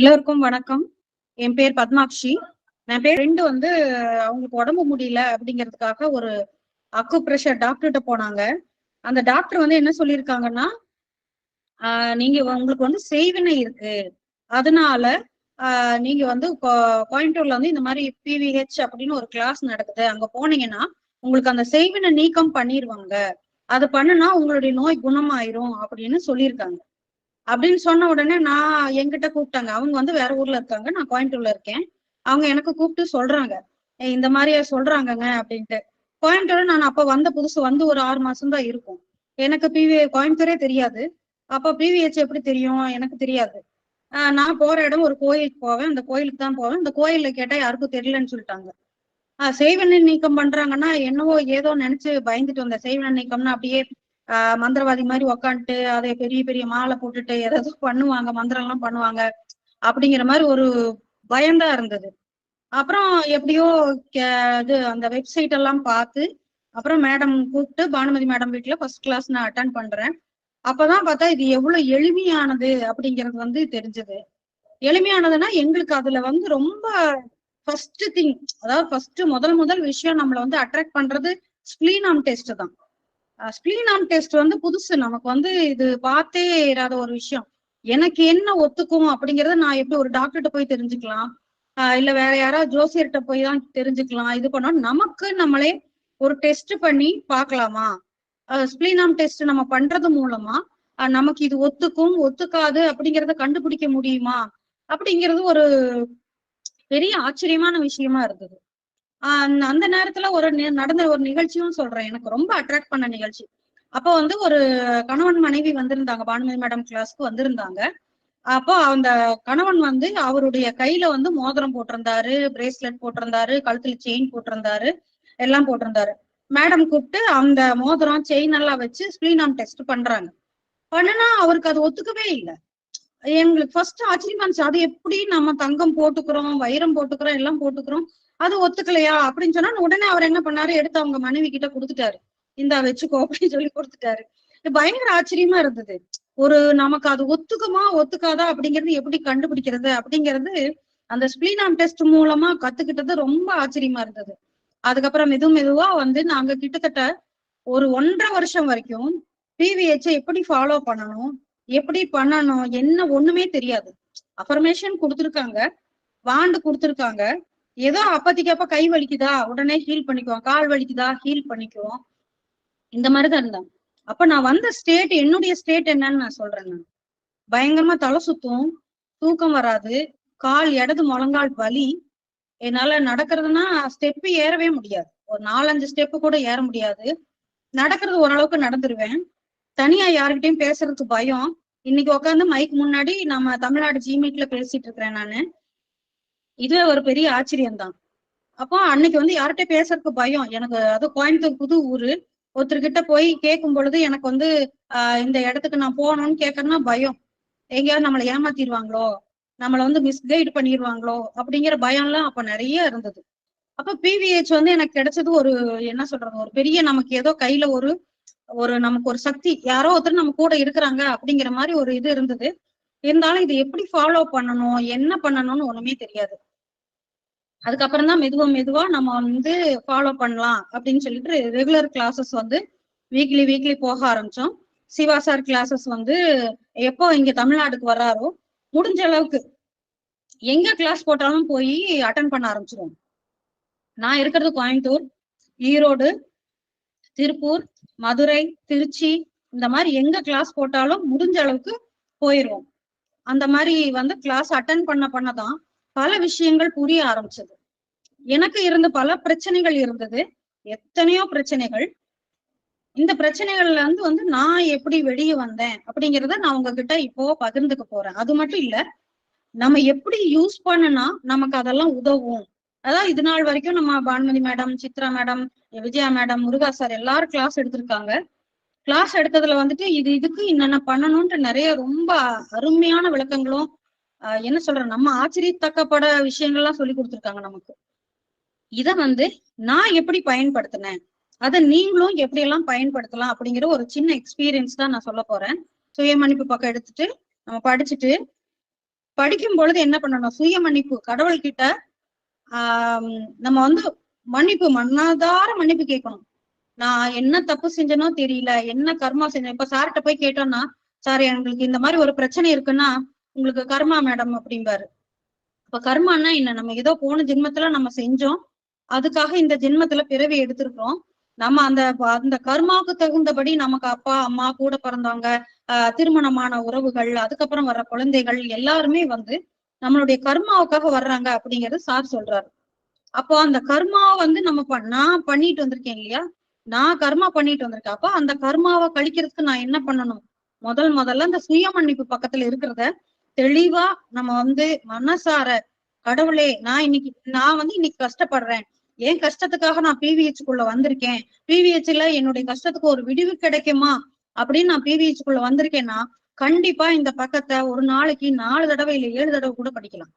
எல்லோருக்கும் வணக்கம். என் பேர் பத்மாக்ஷி என் பேர் ரெண்டு வந்து அவங்களுக்கு உடம்பு முடியல அப்படிங்கிறதுக்காக ஒரு அக்கு பிரஷர் டாக்டர்கிட்ட போனாங்க. அந்த டாக்டர் வந்து என்ன சொல்லியிருக்காங்கன்னா நீங்க உங்களுக்கு வந்து செய்வினை இருக்கு. அதனால நீங்க வந்து கோ- கோயம்புத்தூர்ல வந்து இந்த மாதிரி பிவிஹெச் அப்படின்னு ஒரு கிளாஸ் நடக்குது. அங்க போனீங்கன்னா உங்களுக்கு அந்த செய்வினை நீக்கம் பண்ணிடுவாங்க அது பண்ணுனா உங்களுடைய நோய் குணமாயிரும் அப்படின்னு சொல்லியிருக்காங்க. அப்படின்னு சொன்ன உடனே நான் என்கிட்ட கூப்பிட்டாங்க. அவங்க வந்து வேற ஊர்ல இருக்காங்க. நான் கோயம்புத்தூர்ல இருக்கேன். அவங்க எனக்கு கூப்பிட்டு சொல்றாங்க. இந்த மாதிரி சொல்றாங்கங்க அப்படின்ட்டு. கோயம்புத்தூர் நான் அப்ப வந்த புதுசு வந்து ஒரு ஆறு மாசம் தான் இருக்கும். எனக்கு பிவி கோயம்புத்தூரே தெரியாது. அப்ப பிவிஹெச் எப்படி தெரியும்? எனக்கு தெரியாது. நான் போற இடம் ஒரு கோயிலுக்கு போவேன். அந்த கோயிலுக்கு தான் போவேன். அந்த கோயில்ல கேட்டா யாருக்கும் தெரியலன்னு சொல்லிட்டாங்க. ஆஹ் செய்வனை நீக்கம் பண்றாங்கன்னா என்னவோ ஏதோ நினைச்சு பயந்துட்டு வந்த செய்வன நீக்கம்னா அப்படியே ஆஹ் மந்திரவாதி மாதிரி உக்காந்துட்டு அதை பெரிய பெரிய மாலை போட்டுட்டு ஏதாவது பண்ணுவாங்க மந்திரம் எல்லாம் பண்ணுவாங்க அப்படிங்கிற மாதிரி ஒரு பயம்தான் இருந்தது. அப்புறம் எப்படியோ கே- இது அந்த வெப்சைட் எல்லாம் பார்த்து அப்புறம் மேடம் கூப்பிட்டு பானுமதி மேடம் வீட்டுல ஃபர்ஸ்ட் கிளாஸ் நான் அட்டன் பண்றேன். அப்பதான் பார்த்தா இது எவ்வளவு எளிமையானது அப்படிங்கிறது வந்து தெரிஞ்சது. எளிமையானதுன்னா எங்களுக்கு அதுல வந்து ரொம்ப ஃபர்ஸ்ட் திங் அதாவது ஃபர்ஸ்ட் முதல் முதல் விஷயம் நம்மள வந்து அட்ராக்ட் பண்றது ஸ்பிளீனாம் டெஸ்ட் தான். ஸ்பிளீனாம் டெஸ்ட் வந்து புதுசு. நமக்கு வந்து இது பார்த்தே இராத ஒரு விஷயம். எனக்கு என்ன ஒத்துக்கும் அப்படிங்கறத நான் எப்படி ஒரு டாக்டர்கிட்ட போய் தெரிஞ்சுக்கலாம்? ஆஹ் இல்ல வேற யாராவது ஜோசியர்கிட்ட போய் தான் தெரிஞ்சுக்கலாம் இது பண்ணோம் நமக்கு நம்மளே ஒரு டெஸ்ட் பண்ணி பார்க்கலாமா? ஸ்பிளீனாம் டெஸ்ட் நம்ம பண்றது மூலமா நமக்கு இது ஒத்துக்கும் ஒத்துக்காது அப்படிங்கறத கண்டுபிடிக்க முடியுமா? அப்படிங்கிறது ஒரு பெரிய ஆச்சரியமான விஷயமா இருந்தது. அந்த- அந்த நேரத்துல ஒரு நடந்த ஒரு நிகழ்ச்சியும் சொல்றேன். எனக்கு ரொம்ப அட்ராக்ட் பண்ண நிகழ்ச்சி. அப்போ வந்து ஒரு கணவன் மனைவி வந்திருந்தாங்க. பானுமதி மேடம் கிளாஸ்க்கு வந்திருந்தாங்க. அப்போ அந்த கணவன் வந்து அவருடைய கையில வந்து மோதிரம் போட்டிருந்தாரு பிரேஸ்லெட் போட்டிருந்தாரு கழுத்துல செயின் போட்டிருந்தாரு எல்லாம் போட்டிருந்தாரு. மேடம் கூப்பிட்டு அந்த மோதிரம் செயின் எல்லாம் வச்சு ஸ்பிளீனாம் டெஸ்ட் பண்றாங்க. பண்ணுனா அவருக்கு அது ஒத்துக்கவே இல்லை. எங்களுக்கு ஃபர்ஸ்ட் ஆச்சரியமா இருந்துச்சு. அது எப்படி நம்ம தங்கம் போட்டுக்கிறோம் வைரம் போட்டுக்கிறோம் எல்லாம் போட்டுக்கிறோம். அது ஒத்துக்கலையா? அப்படின்னு சொன்னா உடனே அவர் என்ன பண்ணாரு? எடுத்து அவங்க மனைவி கிட்ட கொடுத்துட்டாரு. இந்தா வச்சுக்கோ அப்படின்னு சொல்லி கொடுத்துட்டாரு. பயங்கர ஆச்சரியமா இருந்தது. ஒரு நமக்கு அது ஒத்துக்குமா ஒத்துக்காதா அப்படிங்கிறது எப்படி கண்டுபிடிக்கிறது அப்படிங்கிறது அந்த ஸ்பிளீனாம் டெஸ்ட் மூலமா கத்துக்கிட்டது ரொம்ப ஆச்சரியமா இருந்தது. அதுக்கப்புறம் மெது மெதுவா வந்து நாங்க கிட்டத்தட்ட ஒரு ஒன்றரை வருஷம் வரைக்கும் பிவிஹெச் எப்படி ஃபாலோ பண்ணணும் எப்படி பண்ணணும் என்ன ஒண்ணுமே தெரியாது. அஃபர்மேஷன் கொடுத்துருக்காங்க வாண்டு கொடுத்துருக்காங்க. ஏதோ அப்பத்திக்கு அப்ப கை வலிக்குதா? உடனே ஹீல் பண்ணிக்குவோம். கால் வலிக்குதா? ஹீல் பண்ணிக்குவோம். இந்த மாதிரிதான் இருந்தாங்க. அப்ப நான் வந்த ஸ்டேட் என்னுடைய ஸ்டேட் என்னன்னு நான் சொல்றேன் நான். பயங்கரமா தலை சுத்தும். தூக்கம் வராது. கால் இடது முழங்கால் வலி. என்னால நடக்கிறதுனா ஸ்டெப்பு ஏறவே முடியாது. ஒரு நாலஞ்சு ஸ்டெப்பு கூட ஏற முடியாது. நடக்கிறது ஓரளவுக்கு நடந்துருவேன். தனியா யாருக்கிட்டையும் பேசுறதுக்கு பயம். இன்னைக்கு உட்காந்து மைக் முன்னாடி நம்ம தமிழ்நாடு ஜிமீட்ல பேசிட்டு இருக்கிறேன் நானு. இதுவே ஒரு பெரிய ஆச்சரியம் தான் அப்போ அன்னைக்கு வந்து யார்கிட்ட பேசுறதுக்கு பயம்? எனக்கு அது கோயம்புத்தூர் புது ஊரு. ஒருத்தர்கிட்ட போய் கேட்கும் பொழுது எனக்கு வந்து ஆஹ் இந்த இடத்துக்கு நான் போகணும்னு கேட்கறேன்னா பயம். எங்கேயாவது நம்மளை ஏமாத்திடுவாங்களோ? நம்மளை வந்து மிஸ்கைடு பண்ணிடுவாங்களோ? அப்படிங்கிற பயம்லாம் அப்ப நிறைய இருந்தது. அப்ப பிவிஹெச் வந்து எனக்கு கிடைச்சது ஒரு என்ன சொல்றது ஒரு பெரிய நமக்கு ஏதோ கையில ஒரு ஒரு நமக்கு ஒரு சக்தி. யாரோ ஒருத்தர் நம்ம கூட இருக்கிறாங்க அப்படிங்கிற மாதிரி ஒரு இது இருந்தது. இருந்தாலும் இது எப்படி ஃபாலோ பண்ணணும் என்ன பண்ணணும்னு ஒண்ணுமே தெரியாது. அதுக்கப்புறம் தான் மெதுவா மெதுவா நம்ம வந்து ஃபாலோ பண்ணலாம் அப்படின்னு சொல்லிட்டு ரெகுலர் கிளாஸஸ் வந்து வீக்லி வீக்லி போக ஆரம்பிச்சோம். சிவா சார் கிளாஸஸ் வந்து எப்போ இங்க தமிழ்நாடுக்கு வர்றாரோ முடிஞ்ச அளவுக்கு எங்க கிளாஸ் போட்டாலும் போய் அட்டன் பண்ண ஆரம்பிச்சிருவோம். நான் இருக்கிறது கோயம்புத்தூர் ஈரோடு திருப்பூர் மதுரை திருச்சி இந்த மாதிரி எங்க கிளாஸ் போட்டாலும் முடிஞ்ச அளவுக்கு போயிடுவோம் அந்த மாதிரி வந்து கிளாஸ் அட்டன் பண்ண பண்ணதான் பல விஷயங்கள் புரிய ஆரம்பிச்சது. எனக்கு இருந்த பல பிரச்சனைகள் இருந்தது. எத்தனையோ பிரச்சனைகள். இந்த பிரச்சனைகள்ல இருந்து வந்து நான் எப்படி வெளியே வந்தேன் அப்படிங்கறத நான் உங்ககிட்ட இப்போ பகிர்ந்துக்க போறேன். அது மட்டும் இல்ல நம்ம எப்படி யூஸ் பண்ணுனா நமக்கு அதெல்லாம் உதவும். அதான் இது நாள் வரைக்கும் நம்ம Bhanumathi madam Chitra madam Vijaya madam Muruga sir எல்லாரும் கிளாஸ் எடுத்திருக்காங்க. கிளாஸ் எடுத்ததுல வந்துட்டு இது இதுக்கு என்னென்ன பண்ணணும்ன்ற நிறைய ரொம்ப அருமையான விளக்கங்களும் என்ன சொல்ற நம்ம ஆச்சரியத்தக்கப்பட விஷயங்கள்லாம் சொல்லி கொடுத்துருக்காங்க நமக்கு. இத வந்து நான் எப்படி பயன்படுத்தினேன் அதை நீங்களும் எப்படி எல்லாம் பயன்படுத்தலாம் அப்படிங்கிற ஒரு சின்ன எக்ஸ்பீரியன்ஸ் தான் நான் சொல்ல போறேன். சுய மன்னிப்பு பக்கம் எடுத்துட்டு நம்ம படிச்சுட்டு படிக்கும் பொழுது என்ன பண்ணணும் சுய மன்னிப்பு கடவுள் கிட்ட ஆஹ் நம்ம வந்து மன்னிப்பு மன்னாதார மன்னிப்பு கேட்கணும். நான் என்ன தப்பு செஞ்சனோ தெரியல என்ன கர்மா செஞ்சேன் இப்ப சார்கிட்ட போய் கேட்டோம்னா சார் எங்களுக்கு இந்த மாதிரி ஒரு பிரச்சனை இருக்குன்னா உங்களுக்கு கர்மா மேடம் அப்படிம்பாரு. இப்ப கர்மான்னா என்ன? நம்ம ஏதோ போன ஜென்மத்துல நம்ம செஞ்சோம் அதுக்காக இந்த ஜென்மத்துல பிறவி எடுத்திருக்கிறோம். நம்ம அந்த அந்த கர்மாவுக்கு தகுந்தபடி நமக்கு அப்பா அம்மா கூட பிறந்தவங்க ஆஹ் திருமணமான உறவுகள் அதுக்கப்புறம் வர்ற குழந்தைகள் எல்லாருமே வந்து நம்மளுடைய கர்மாவுக்காக வர்றாங்க அப்படிங்கறது சார் சொல்றாரு. அப்போ அந்த கர்மா வந்து நம்ம பண்- நான் பண்ணிட்டு வந்திருக்கேன் இல்லையா? நான் கர்மா பண்ணிட்டு வந்திருக்கேன். அப்ப அந்த கர்மாவை கழிக்கிறதுக்கு நான் என்ன பண்ணணும்? முதல் முதல்ல இந்த சுய மன்னிப்பு பக்கத்துல இருக்கிறத தெளிவா நம்ம வந்து மனசார கடவுளே நான் இன்னைக்கு நான் வந்து இன்னைக்கு கஷ்டப்படுறேன். ஏன் கஷ்டத்துக்காக நான் பிவிஹெச்சுக்குள்ள வந்திருக்கேன்? பிவிஹெச்ல என்னுடைய கஷ்டத்துக்கு ஒரு விடிவு கிடைக்குமா? அப்படின்னு நான் பிவிஹெச் குள்ள வந்திருக்கேன்னா கண்டிப்பா இந்த பக்கத்தை ஒரு நாளைக்கு நாலு தடவை இல்ல ஏழு தடவை கூட படிக்கலாம்.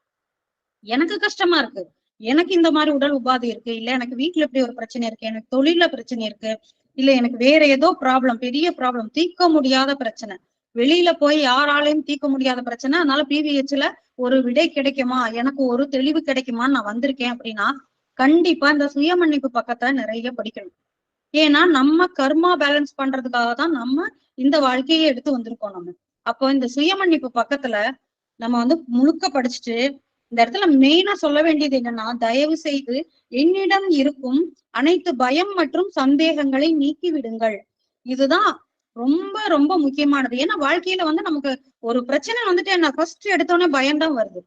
எனக்கு கஷ்டமா இருக்கு. எனக்கு இந்த மாதிரி உடல் உபாதை இருக்கு இல்ல எனக்கு வீட்டுல இப்படி ஒரு பிரச்சனை இருக்கு எனக்கு தொழில பிரச்சனை இருக்கு இல்ல எனக்கு வேற ஏதோ ப்ராப்ளம் பெரிய ப்ராப்ளம் தீர்க்க முடியாத பிரச்சனை. வெளியில போய் யாராலையும் தீர்க்க முடியாத பிரச்சனை அதனால பிவிஹெச்ல ஒரு விடை கிடைக்குமா எனக்கு ஒரு தெளிவு கிடைக்குமான்னு நான் வந்திருக்கேன் அப்படின்னா கண்டிப்பா இந்த சுயமன்னிப்பு பக்கத்தை நிறைய படிக்கணும். ஏன்னா நம்ம கர்மா பேலன்ஸ் பண்றதுக்காக தான் நம்ம இந்த வாழ்க்கையை எடுத்து வந்திருக்கோம் நம்ம. அப்போ இந்த சுயமன்னிப்பு பக்கத்துல நம்ம வந்து முழுக்க படிச்சுட்டு இந்த இடத்துல மெயினா சொல்ல வேண்டியது என்னன்னா தயவு செய்து என்னிடம் இருக்கும் அனைத்து பயம் மற்றும் சந்தேகங்களை நீக்கி விடுங்கள் இதுதான் ரொம்ப ரொம்ப முக்கியமானது. ஏன்னா வாழ்க்கையில வந்து நமக்கு ஒரு பிரச்சனை வந்துட்டு என்ன ஃபர்ஸ்ட் எடுத்தோடனே பயம்தான் வருது.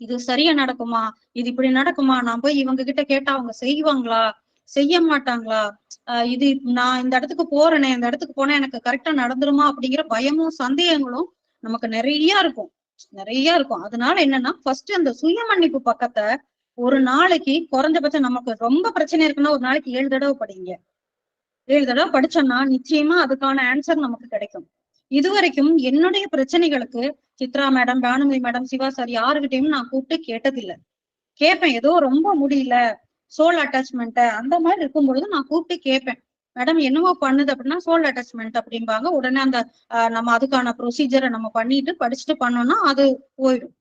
இது சரியா நடக்குமா? இது இப்படி நடக்குமா? நான் போய் இவங்க கிட்ட கேட்டா அவங்க செய்வாங்களா? செய்ய மாட்டாங்களா? ஆஹ் இது நான் இந்த இடத்துக்கு போறேனே இந்த இடத்துக்கு போனா எனக்கு கரெக்டா நடந்துருமா? அப்படிங்கிற பயமும் சந்தேகங்களும் நமக்கு நிறைய இருக்கும். நிறைய இருக்கும். அதனால என்னன்னா ஃபர்ஸ்ட் அந்த சுய மன்னிப்பு பக்கத்தை ஒரு நாளைக்கு குறைஞ்சபட்சம் நமக்கு ரொம்ப பிரச்சனை இருக்குன்னா ஒரு நாளைக்கு ஏழு தடவை படிங்க. ஏழு தடவை படிச்சோம்னா நிச்சயமா அதுக்கான ஆன்சர் நமக்கு கிடைக்கும். இதுவரைக்கும் என்னுடைய பிரச்சனைகளுக்கு Chitra madam Bhanumathi madam Siva sir யாருகிட்டயும் நான் கூப்பிட்டு கேட்டதில்லை. கேட்பேன். ஏதோ ரொம்ப முடியல சோல் அட்டாச்மெண்ட் அந்த மாதிரி இருக்கும் பொழுது நான் கூப்பிட்டு கேட்பேன். மேடம் என்னவோ பண்ணுது அப்படின்னா சோல் அட்டாச்மெண்ட் அப்படிம்பாங்க. உடனே அந்த ஆஹ் நம்ம அதுக்கான ப்ரொசீஜரை நம்ம பண்ணிட்டு படிச்சுட்டு பண்ணோம்னா அது போயிடும்.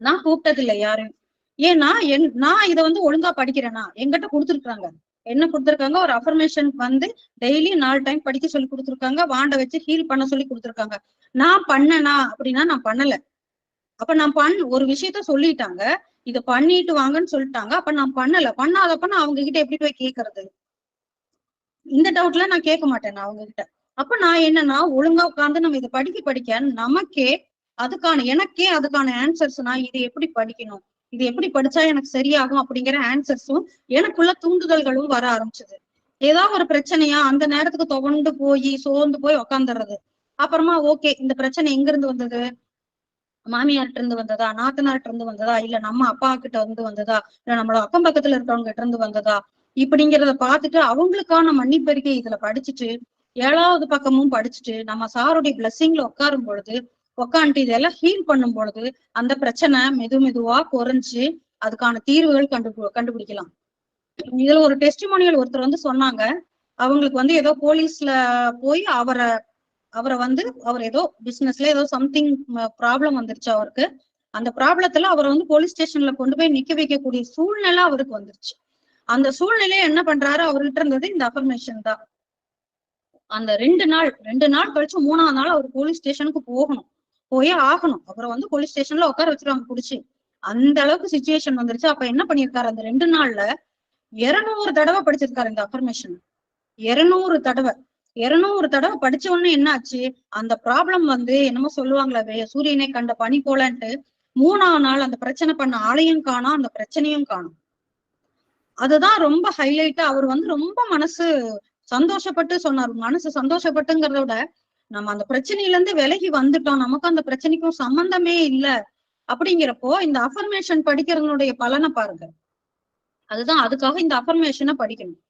நான் கூப்பிட்டது இல்லை யாரையும். ஏன்னா என் நான் இதை வந்து ஒழுங்கா படிக்கிறேன்னா என்கிட்ட கொடுத்துருக்காங்க என்ன கொடுத்துருக்காங்க? ஒரு அஃபர்மேஷன் வந்து டெய்லி நாலு டைம் படிக்க சொல்லி கொடுத்துருக்காங்க. வாண்ட வச்சு ஹீல் பண்ண சொல்லி கொடுத்துருக்காங்க. நான் பண்ணனா அப்படின்னா நான் பண்ணல. அப்ப நான் பண் ஒரு விஷயத்த சொல்லிட்டாங்க. இதை பண்ணிட்டு வாங்கன்னு சொல்லிட்டாங்க. அப்ப நான் பண்ணல. பண்ணாதப்ப நான் அவங்க கிட்ட எப்படி போய் கேக்குறது? இந்த டவுட்ல நான் கேட்க மாட்டேன் நான் அவங்க கிட்ட அப்ப நான் என்னன்னா ஒழுங்கா உட்கார்ந்து நம்ம இதை படிக்க படிக்க நமக்கே அதுக்கான எனக்கே அதுக்கான ஆன்சர்ஸ் நான் இது எப்படி படிக்கணும்? இது எப்படி படிச்சா எனக்கு சரியாகும் அப்படிங்கிற ஆன்சர்ஸும் எனக்குள்ள தூண்டுதல்களும் வர ஆரம்பிச்சது. ஏதாவது ஒரு பிரச்சனையா அந்த நேரத்துக்கு துவண்டு போய் சோர்ந்து போய் உக்காந்துடுறது அப்புறமா ஓகே இந்த பிரச்சனை எங்க இருந்து வந்தது? மாமியார்ட்ட இருந்து வந்ததா? நாத்தனார்ட்ட இருந்து வந்ததா? இல்ல நம்ம அப்பா கிட்ட இருந்து வந்ததா? இல்ல நம்மளோட அக்கம் பக்கத்துல இருக்கிறவங்க கிட்ட இருந்து வந்ததா? இப்படிங்கிறத பார்த்துட்டு அவங்களுக்கான மன்னிப்பறிக்கை இதுல படிச்சுட்டு ஏழாவது பக்கமும் படிச்சுட்டு நம்ம சாருடைய பிளஸ்ஸிங்ல உட்காரும் பொழுது உட்காந்துட்டு இதெல்லாம் ஹீல் பண்ணும் பொழுது அந்த பிரச்சனை மெது மெதுவா குறைஞ்சு அதுக்கான தீர்வுகள் கண்டு கண்டுபிடிக்கலாம். இதுல ஒரு டெஸ்டிமோனியல் ஒருத்தர் வந்து சொன்னாங்க. அவங்களுக்கு வந்து ஏதோ போலீஸ்ல போய் அவரை அவரை வந்து அவர் ஏதோ பிசினஸ்ல ஏதோ சம்திங் ப்ராப்ளம் வந்துருச்சு அவருக்கு. அந்த ப்ராப்ளத்துல அவரை வந்து போலீஸ் ஸ்டேஷன்ல கொண்டு போய் நிக்க வைக்கக்கூடிய சூழ்நிலை அவருக்கு வந்துருச்சு. அந்த சூழ்நிலையை என்ன பண்றாரு? அவர்கிட்ட இருந்தது இந்த அஃபர்மேஷன் தான். அந்த ரெண்டு நாள் ரெண்டு நாள் கழிச்சு மூணாவது நாள் அவர் போலீஸ் ஸ்டேஷனுக்கு போகணும். போயே ஆகணும். அப்புறம் வந்து போலீஸ் ஸ்டேஷன்ல உட்கார வச்சிருவாங்க புடிச்சு. அந்த அளவுக்கு சுச்சுவேஷன் வந்துருச்சு. அப்ப என்ன பண்ணிருக்காரு அந்த ரெண்டு நாள்ல இருநூறு தடவை படிச்சிருக்காரு இந்த அஃபர்மேஷன் இருநூறு தடவை. இருநூறு தடவை படிச்ச உடனே என்ன ஆச்சு? அந்த ப்ராப்ளம் வந்து என்னமோ சொல்லுவாங்களே சூரியனை கண்ட பனி போலன்ட்டு மூணாவது நாள் அந்த பிரச்சனை பண்ண ஆளையும் காணும் அந்த பிரச்சனையும் காணும். அதுதான் ரொம்ப ஹைலைட்டா அவர் வந்து ரொம்ப மனசு சந்தோஷப்பட்டு சொன்னார். மனசு சந்தோஷப்பட்டுங்கிறத விட நம்ம அந்த பிரச்சனையில இருந்து விலகி வந்துட்டோம். நமக்கு அந்த பிரச்சனைக்கும் சம்பந்தமே இல்ல அப்படிங்கிறப்போ இந்த அஃபர்மேஷன் படிக்கிறதுனுடைய பலனை பாருங்க. அதுதான் அதுக்காக இந்த அஃபர்மேஷனை படிக்கணும்.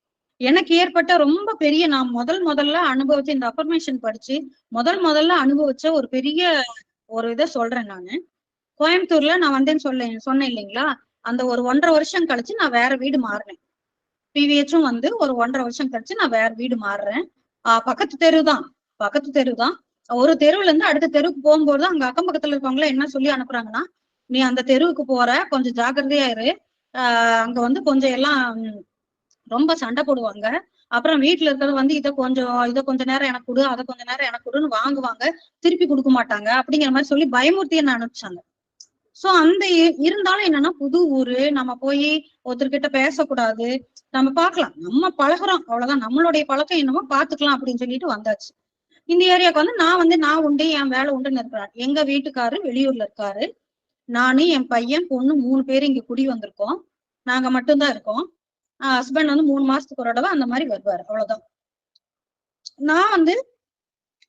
எனக்கு ஏற்பட்ட ரொம்ப பெரிய நான் முதல் முதல்ல அனுபவிச்ச இந்த அஃபர்மேஷன் படிச்சு முதல் முதல்ல அனுபவிச்ச ஒரு பெரிய ஒரு இதை சொல்றேன் நானு. கோயம்புத்தூர்ல நான் வந்தேன்னு சொல்ல சொன்னேன் இல்லைங்களா? அந்த ஒரு ஒன்றரை வருஷம் கழிச்சு நான் வேற வீடு மாறினேன். பிவிஹெச்சும் வந்து ஒரு ஒன்றரை வருஷம் கழிச்சு நான் வேற வீடு மாறுறேன். ஆஹ் பக்கத்து தெரு தான். பக்கத்து தெரு தான். ஒரு தெருவுல இருந்து அடுத்த தெருவுக்கு போகும்போது அங்க அக்கம் பக்கத்துல இருக்கவங்கள என்ன சொல்லி அனுப்புறாங்கன்னா நீ அந்த தெருவுக்கு போற கொஞ்சம் ஜாக்கிரதையா இரு ஆஹ் அங்க வந்து கொஞ்சம் எல்லாம் ரொம்ப சண்டை போடுவாங்க. அப்புறம் வீட்டுல இருக்கிறது வந்து இதை கொஞ்சம் இதை கொஞ்ச நேரம் எனக்கு கொடு அதை கொஞ்ச நேரம் எனக்கு கொடுன்னு வாங்குவாங்க. திருப்பி கொடுக்க மாட்டாங்க. அப்படிங்கிற மாதிரி சொல்லி பயமூர்த்தியை என்ன அனுப்பிச்சாங்க. சோ அந்த இருந்தாலும் என்னன்னா புது ஊரு நம்ம போய் ஒருத்தர்கிட்ட பேசக்கூடாது. நம்ம பார்க்கலாம். நம்ம பழகுறோம். அவ்வளவுதான். நம்மளுடைய பழக்கம் என்னமோ பாத்துக்கலாம் அப்படின்னு சொல்லிட்டு வந்தாச்சு. இந்த ஏரியாவுக்கு வந்து நான் வந்து நான் உண்டு என் வேலை உண்டுன்னு இருக்கிறார். எங்க வீட்டுக்காரு வெளியூர்ல இருக்காரு. நானு என் பையன் பொண்ணு மூணு பேர் இங்க குடி வந்திருக்கோம். நாங்க மட்டும்தான் இருக்கோம். ஹஸ்பண்ட் வந்து மூணு மாசத்துக்கு ஒரு தடவை அந்த மாதிரி வருவாரு. அவ்வளவுதான். நான் வந்து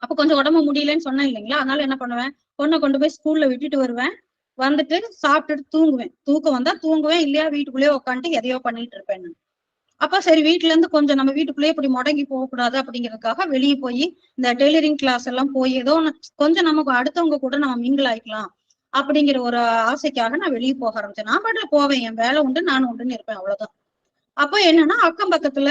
அப்ப கொஞ்சம் உடம்பு முடியலன்னு சொன்னேன் இல்லைங்களா? அதனால என்ன பண்ணுவேன்? பொண்ணை கொண்டு போய் ஸ்கூல்ல விட்டுட்டு வருவேன். வந்துட்டு சாப்பிட்டுட்டு தூங்குவேன். தூக்கம் வந்தா தூங்குவேன் இல்லையா வீட்டுக்குள்ளேயே உட்காந்துட்டு எதையோ பண்ணிட்டு இருப்பேன் நான். அப்ப சரி வீட்டுல இருந்து கொஞ்சம் நம்ம வீட்டுக்குள்ளேயே இப்படி முடங்கி போக கூடாது அப்படிங்கறதுக்காக வெளியே போய் இந்த டெய்லரிங் கிளாஸ் எல்லாம் போய் ஏதோ கொஞ்சம் நமக்கு அடுத்தவங்க கூட நம்ம மிங்கிள் ஆயிக்கலாம் அப்படிங்கிற ஒரு ஆசைக்காக நான் வெளியே போக ஆரம்பிச்சேன். நான் பாட்டுல போவேன் என் வேலை உண்டு நானும் உண்டுன்னு இருப்பேன் அவ்வளவுதான். அப்போ என்னன்னா அக்கம் பக்கத்துல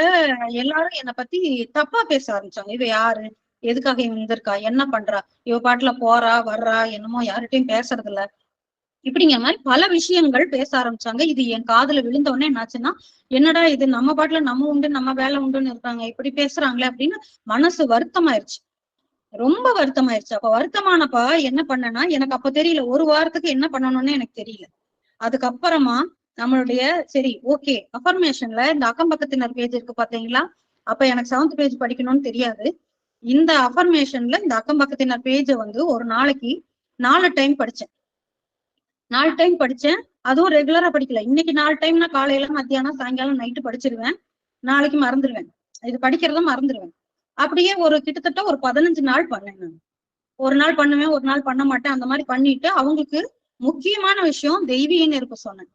எல்லாரும் என்னை பத்தி தப்பா பேச ஆரம்பிச்சாங்க. இவ யாரு? எதுக்காக இவ வந்திருக்கா? என்ன பண்றா? இவ பாட்டுல போறா வர்றா என்னமோ யார்கிட்டயும் பேசுறது இல்ல இப்படிங்கிற மாதிரி பல விஷயங்கள் பேச ஆரம்பிச்சாங்க. இது என் காதுல விழுந்த உடனே என்னாச்சுன்னா என்னடா இது நம்ம பாட்டுல நம்ம உண்டு நம்ம வேலை உண்டுன்னு இருக்காங்க. இப்படி பேசுறாங்களே அப்படின்னு மனசு வருத்தமாயிருச்சு. ரொம்ப வருத்தமாயிருச்சு. அப்ப வருத்தமானப்ப என்ன பண்ணேன்னா எனக்கு அப்ப தெரியல ஒரு வாரத்துக்கு என்ன பண்ணணும்னு எனக்கு தெரியல. அதுக்கப்புறமா நம்மளுடைய சரி ஓகே அஃபர்மேஷன்ல இந்த அக்கம் பக்கத்தினர் பேஜ் இருக்கு பாத்தீங்களா? அப்ப எனக்கு செவன்த் பேஜ் படிக்கணும்னு தெரியாது. இந்த அஃபர்மேஷன்ல இந்த அக்கம் பக்கத்தினர் பேஜை வந்து ஒரு நாளைக்கு நாலு டைம் படிச்சேன். நாலு டைம் படிச்சேன். அதுவும் ரெகுலரா படிக்கல. இன்னைக்கு நாலு டைம் நான் காலையில மத்தியானம் சாயங்காலம் நைட்டு படிச்சிருவேன். நாளைக்கு மறந்துடுவேன் இது படிக்கிறத மறந்துடுவேன் அப்படியே ஒரு கிட்டத்தட்ட ஒரு பதினஞ்சு நாள் பண்ணேன் நான். ஒரு நாள் பண்ணுவேன் ஒரு நாள் பண்ண மாட்டேன். அந்த மாதிரி பண்ணிட்டு அவங்களுக்கு முக்கியமான விஷயம் தெய்வீன்னு இருக்க சொன்னேன்.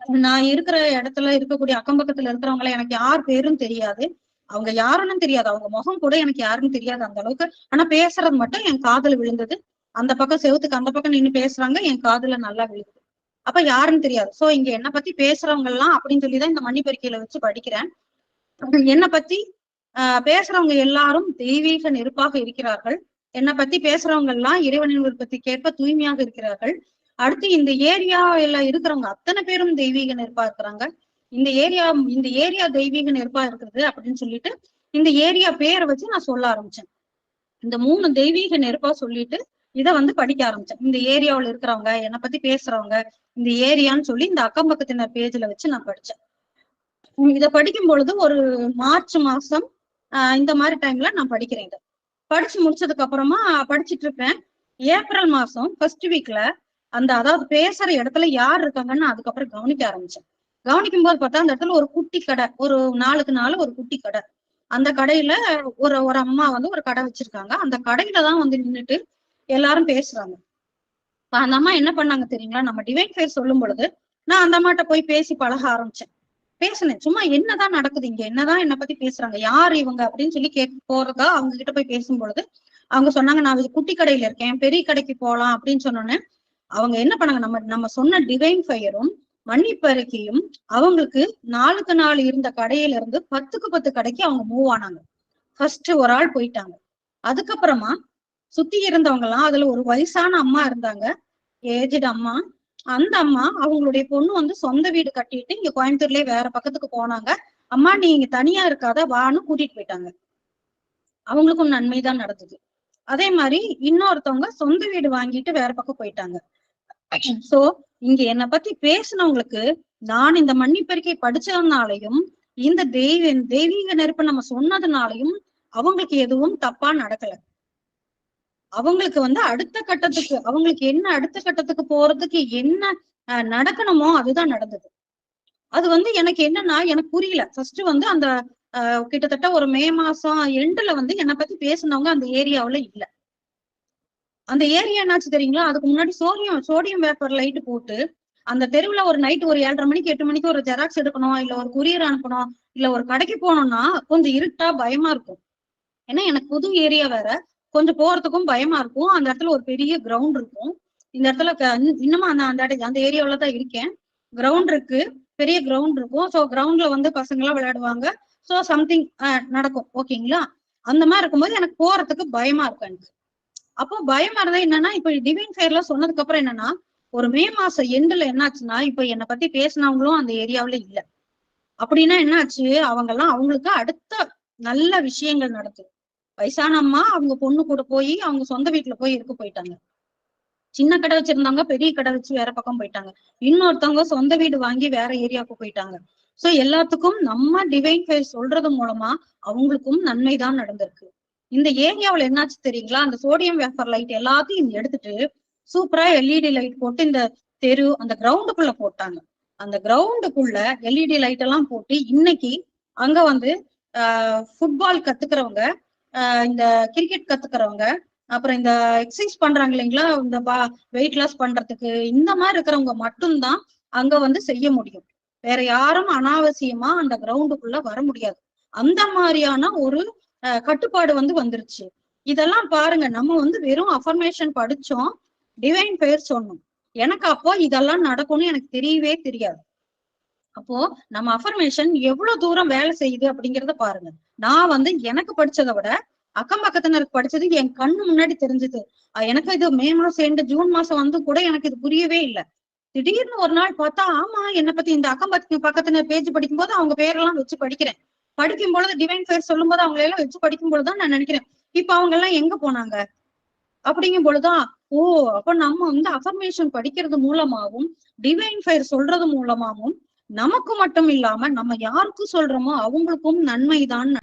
நான் இருக்கிற இடத்துல இருக்கக்கூடிய அக்கம் பக்கத்துல இருக்கிறவங்கள எனக்கு யார் பேரும் தெரியாது. அவங்க யாருன்னு தெரியாது. அவங்க முகம் கூட எனக்கு யாருன்னு தெரியாது அந்த அளவுக்கு. ஆனா பேசுறது மட்டும் என் காதல் விழுந்தது. அந்த பக்கம் செவத்துக்கு அந்த பக்கம் நின்னு பேசுறாங்க என் காதுல நல்லா விழுது அப்ப யாருன்னு தெரியாது. சோ இங்க என்ன பத்தி பேசுறவங்க எல்லாம் அப்படின்னு சொல்லிதான் இந்த மன்னிப்பறிக்கையில வச்சு படிக்கிறேன். என்ன பத்தி ஆஹ் பேசுறவங்க எல்லாரும் தெய்வீக நெருப்பாக இருக்கிறார்கள். என்னை பத்தி பேசுறவங்க எல்லாம் இறைவனின் விருப்பத்திற்கேற்ப தூய்மையாக இருக்கிறார்கள். அடுத்து இந்த ஏரியாவில இருக்கிறவங்க அத்தனை பேரும் தெய்வீக நெருப்பா இருக்கிறாங்க. இந்த ஏரியா இந்த ஏரியா தெய்வீக நெருப்பா இருக்கிறது அப்படின்னு சொல்லிட்டு இந்த ஏரியா பேரை வச்சு நான் சொல்ல ஆரம்பிச்சேன். இந்த மூணு தெய்வீக நெருப்பா சொல்லிட்டு இத வந்து படிக்க ஆரம்பிச்சேன். இந்த ஏரியாவில் இருக்கிறவங்க என்னை பத்தி பேசுறவங்க இந்த ஏரியான்னு சொல்லி இந்த அக்கம் பக்கத்தினர் பேஜ்ல வச்சு நான் படிச்சேன். இத படிக்கும் பொழுது ஒரு மார்ச் மாசம் ஆஹ் இந்த மாதிரி டைம்ல நான் படிக்கிறேன் இதை. படிச்சு முடிச்சதுக்கு அப்புறமா படிச்சுட்டு இருப்பேன். ஏப்ரல் மாசம் ஃபர்ஸ்ட் வீக்ல அந்த அதாவது பேசுற இடத்துல யார் இருக்காங்கன்னு அதுக்கப்புறம் கவனிக்க ஆரம்பிச்சேன். கவனிக்கும் போது பார்த்தா அந்த இடத்துல ஒரு குட்டி கடை ஒரு நாளுக்கு நாள் ஒரு குட்டி கடை. அந்த கடையில ஒரு ஒரு அம்மா வந்து ஒரு கடை வச்சிருக்காங்க. அந்த கடையில தான் வந்து நின்னுட்டு எல்லாரும் பேசுறாங்க. இப்ப அந்த அம்மா என்ன பண்ணாங்க தெரியுங்களா? நம்ம டிவைன் ஃபேர் சொல்லும் பொழுது நான் அந்த அம்மாட்ட போய் பேசி பழக ஆரம்பிச்சேன். பேசினேன். சும்மா என்னதான் நடக்குது இங்க? என்னதான் என்ன பத்தி பேசுறாங்க? யார் இவங்க? அப்படின்னு சொல்லி கேட்க போறதா அவங்க கிட்ட போய் பேசும் பொழுது அவங்க சொன்னாங்க நான் இது குட்டி கடையில இருக்கேன். பெரிய கடைக்கு போலாம். அப்படின்னு சொன்னோன்னே அவங்க என்ன பண்ணாங்க? நம்ம நம்ம சொன்ன டிவைன் ஃபயரும் மன்னிப்பறிக்கையும் அவங்களுக்கு நாளுக்கு நாள் இருந்த கடையில இருந்து பத்துக்கு பத்து கடைக்கு அவங்க மூவ் ஆனாங்க. ஃபர்ஸ்ட் ஒரு ஆள் போயிட்டாங்க. அதுக்கப்புறமா சுத்தி இருந்தவங்க எல்லாம் அதுல ஒரு வயசான அம்மா இருந்தாங்க. ஏஜ்டு அம்மா. அந்த அம்மா அவங்களுடைய பொண்ணு வந்து சொந்த வீடு கட்டிட்டு இங்க கோயம்புத்தூர்லயே வேற பக்கத்துக்கு போனாங்க. அம்மா நீ இங்க தனியா இருக்காத வான்னு கூட்டிட்டு போயிட்டாங்க. அவங்களுக்கும் நன்மைதான் நடந்தது. அதே மாதிரி இன்னொருத்தவங்க சொந்த வீடு வாங்கிட்டு வேற பக்கம் போயிட்டாங்க. சோ இங்க என்னை பத்தி பேசினவங்களுக்கு நான் இந்த மன்னிப்பறிக்கை படிச்சதுனாலையும் இந்த தெய்வ தெய்வீக நெருப்பு நம்ம சொன்னதுனாலையும் அவங்களுக்கு எதுவும் தப்பா நடக்கல. அவங்களுக்கு வந்து அடுத்த கட்டத்துக்கு அவங்களுக்கு என்ன அடுத்த கட்டத்துக்கு போறதுக்கு என்ன நடக்கணுமோ அதுதான் நடந்தது. அது வந்து எனக்கு என்னன்னா எனக்கு புரியல. ஃபர்ஸ்ட் வந்து அந்த கிட்டத்தட்ட ஒரு மே மாசம் எண்டுல வந்து என்னை பத்தி பேசினவங்க அந்த ஏரியாவில இல்ல. அந்த ஏரியா என்னாச்சு தெரியுங்களா? அதுக்கு முன்னாடி சோடியம் சோடியம் வேப்பர் லைட் போட்டு அந்த தெருவுல ஒரு நைட் ஒரு ஏழரை மணிக்கு எட்டு மணிக்கு ஒரு ஜெராக்ஸ் எடுக்கணும் இல்ல ஒரு குரியர் அனுப்பணும் இல்ல ஒரு கடைக்கு போனோம்னா கொஞ்சம் இருட்டா பயமா இருக்கும். ஏன்னா எனக்கு புது ஏரியா வேற. கொஞ்சம் போறதுக்கும் பயமா இருக்கும். அந்த இடத்துல ஒரு பெரிய கிரவுண்ட் இருக்கும். இந்த இடத்துல க- இன்னமும் அந்த அந்த அந்த ஏரியாவில தான் இருக்கேன். கிரவுண்ட் இருக்கு. பெரிய கிரவுண்ட் இருக்கும். ஸோ கிரவுண்ட்ல வந்து பசங்க எல்லாம் விளையாடுவாங்க ஸோ சம்திங் நடக்கும். ஓகேங்களா அந்த மாதிரி இருக்கும்போது எனக்கு போறதுக்கு பயமா இருக்கும் எனக்கு. அப்போ பயமா இருந்தா என்னன்னா இப்ப டிவைன் ஃபேர்ல சொன்னதுக்கு அப்புறம் என்னன்னா ஒரு மே மாசம் எண்டுல என்னாச்சுன்னா இப்ப என்னை பத்தி பேசினவங்களும் அந்த ஏரியாவுல இல்ல. அப்படின்னா என்னாச்சு? அவங்க எல்லாம் அவங்களுக்கு அடுத்த நல்ல விஷயங்கள் நடக்குது வயசான அம்மா அவங்க பொண்ணு கூட போய் அவங்க சொந்த வீட்டுல போய் இருக்க போயிட்டாங்க. சின்ன கடை வச்சிருந்தாங்க பெரிய கடை வச்சு வேற பக்கம் போயிட்டாங்க. இன்னொருத்தவங்க சொந்த வீடு வாங்கி வேற ஏரியாவுக்கு போயிட்டாங்க. சோ எல்லாத்துக்கும் நம்ம டிவைன் ஃபேஸ் சொல்றது மூலமா அவங்களுக்கும் நன்மை தான் நடந்திருக்கு. இந்த ஏரியாவுல என்னாச்சு தெரியுங்களா? அந்த சோடியம் வேஃபர் லைட் எல்லாத்தையும் எடுத்துட்டு சூப்பரா எல்இடி லைட் போட்டு இந்த தெரு அந்த கிரவுண்டுக்குள்ள போட்டாங்க. அந்த கிரவுண்டுக்குள்ள எல்இடி லைட் எல்லாம் போட்டு இன்னைக்கு அங்க வந்து ஃபுட்பால் கத்துக்கிறவங்க இந்த கிரிக்கெட் கத்துக்கிறவங்க அப்புறம் இந்த எக்ஸசைஸ் பண்றாங்க இல்லைங்களா இந்த பா வெயிட் லாஸ் பண்றதுக்கு இந்த மாதிரி இருக்கிறவங்க மட்டும்தான் அங்க வந்து செய்ய முடியும். வேற யாரும் அனாவசியமா அந்த கிரவுண்டுக்குள்ள வர முடியாது. அந்த மாதிரியான ஒரு கட்டுப்பாடு வந்து வந்துருச்சு. இதெல்லாம் பாருங்க நம்ம வந்து வெறும் அஃபர்மேஷன் படிச்சோம் டிவைன் பெயர் சொன்னோம். எனக்கு அப்போ இதெல்லாம் நடக்கும்னு எனக்கு தெரியவே தெரியாது. அப்போ நம்ம அஃபர்மேஷன் எவ்வளவு தூரம் வேலை செய்யுது அப்படிங்கறத பாருங்க. நான் வந்து எனக்கு படிச்சதை விட அக்கம் பக்கத்தினருக்கு படிச்சது என் கண்ணு முன்னாடி தெரிஞ்சது. எனக்கு இது மே மாசம் எண்டு ஜூன் மாசம் வந்து கூட எனக்கு இது புரியவே இல்லை. திடீர்னு ஒரு நாள் பார்த்தா ஆமா என்னை பத்தி இந்த அக்கம் பக்கத்து பக்கத்துல பேஜ் படிக்கும்போது அவங்க பேரெல்லாம் வச்சு படிக்கிறேன். படிக்கும் பொழுது டிவைன் பேர் சொல்லும் போது அவங்களை எல்லாம் வச்சு படிக்கும் பொழுதுதான் நான் நினைக்கிறேன். இப்ப அவங்க எல்லாம் எங்க போனாங்க? அப்படிங்கும் பொழுதுதான் ஓ அப்ப நம்ம வந்து அஃபர்மேஷன் படிக்கிறது மூலமாகவும் டிவைன் ஃபயர் சொல்றது மூலமாகவும் நமக்கு மட்டும் இல்லாம நம்ம யாருக்கும் சொல்றோமோ அவங்களுக்கும் நன்மைதான்.